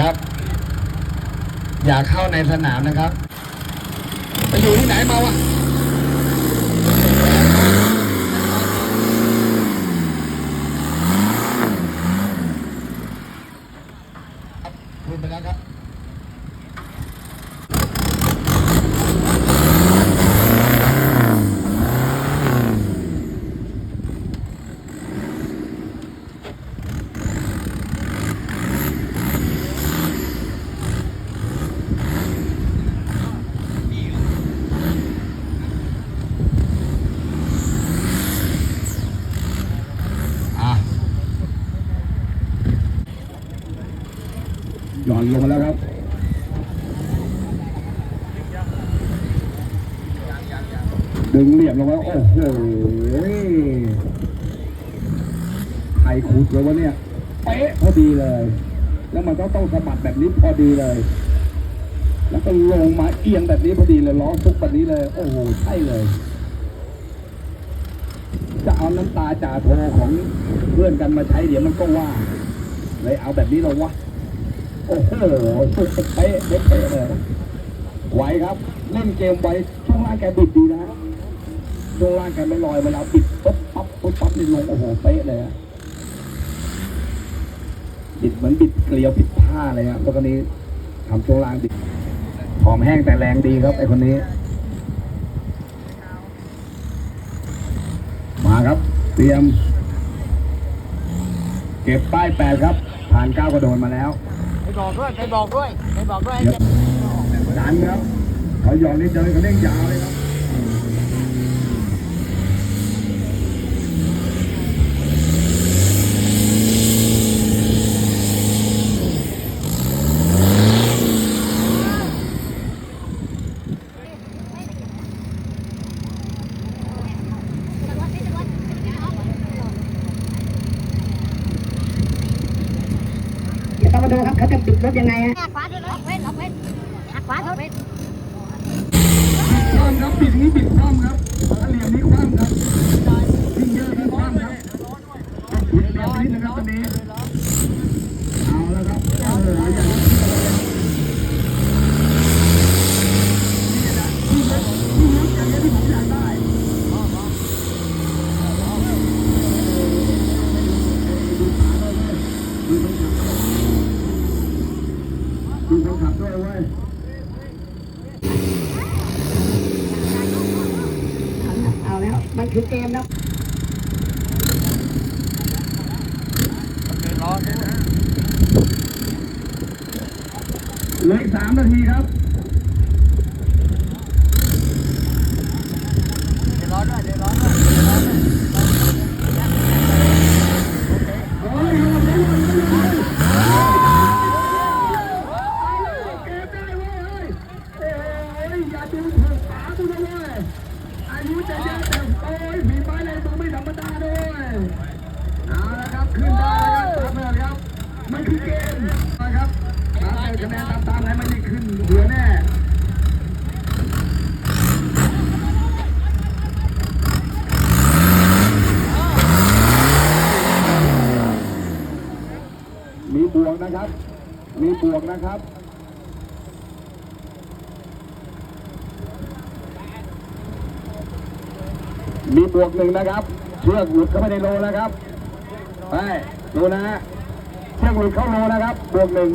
ครับ อย่าเข้าในสนามนะครับ ไปอยู่ที่ไหนมาวะ หย่อนลงมาแล้วครับดึงเหลี่ยมลงมาโอ้โหใครขูดเลยวะเนี่ย เป๊ะพอดีเลย แล้วมันก็ต้องสะบัดแบบนี้พอดีเลย แล้วก็ลงมาเอียงแบบนี้พอดีเลยล้อซุกแบบนี้เลย โอ้โห ใช่เลย จะเอาน้ำตาจ่าโทของเพื่อนกันมาใช้เดี๋ยวมันก็ว่า เลยเอาแบบนี้เราวะ โอ้โหสุดเป๊ะเป๊ะเป๊ะเลยไหวครับเล่นเกมไวช่วงล่างแกบิดดีนะช่วงล่างแกไม่ลอยเวลาบิดปุ๊บปั๊บปุ๊บปั๊บนี่ลงโอ้โหเป๊ะเลยอะบิดเหมือนบิดเกลียวบิดผ้าเลยอะแล้วคนนี้ทำช่วงล่างบิดหอมแห้งแต่แรงดีครับไอคนนี้ มาครับ เตรียม เก็บป้ายแปดครับ ผ่านเก้ากระโดดมาแล้ว บอกด้วยไปบอกด้วยไปบอกด้วยเดี๋ยวดันครับขอหยอนนี่เดินเขาเร่นยาวเลยครับ มาดูครับเขาจะปิดรถยังไงฮะขวาด้วยเลยเว้นออกเว้นหักขวาเว้นคว่ำครับบิดนี้บิดคว่ำครับเหลี่ยมนี้คว่ำครับยิ่งเยอะยิ่งคว่ำครับบิดแบบนี้นะครับตอนนี้เอาแล้วครับโอ้โหอย่างนี้ที่เล็กที่เล็กอย่างนี้ที่ผมอยากได้ดูคนขับด้วยเว้ย เอา แล้วมันคือเกมแล้วเหลืออีกสามนาทีครับเดี๋ยวร้อนด้วยเดี๋ยวร้อนด้วยเดี๋ยวร้อนด้วย โอ้ยเอาไปเลยเอาไปเลยเก็บได้เว้ยเฮ้ยโอ้ยอย่าดูถูกป๋ากูนะเว้ยอายุจะเยอะแต่โอ้ยฝีไม้ลายมือไม่ธรรมดาด้วยเอาละครับขึ้นได้แล้วครับตามเลยครับ มันคือเกมนะครับตามเลยคะแนนตามตามไหนมันได้ขึ้นหัวแน่มีบวกนะครับ มีบวกนะครับมีบวกหนึ่งนะครับ เชือกหลุดเข้าไปในโลนะครับ ไป ดูนะฮะ เชือกหลุดเข้าโลนะครับบวกหนึ่ง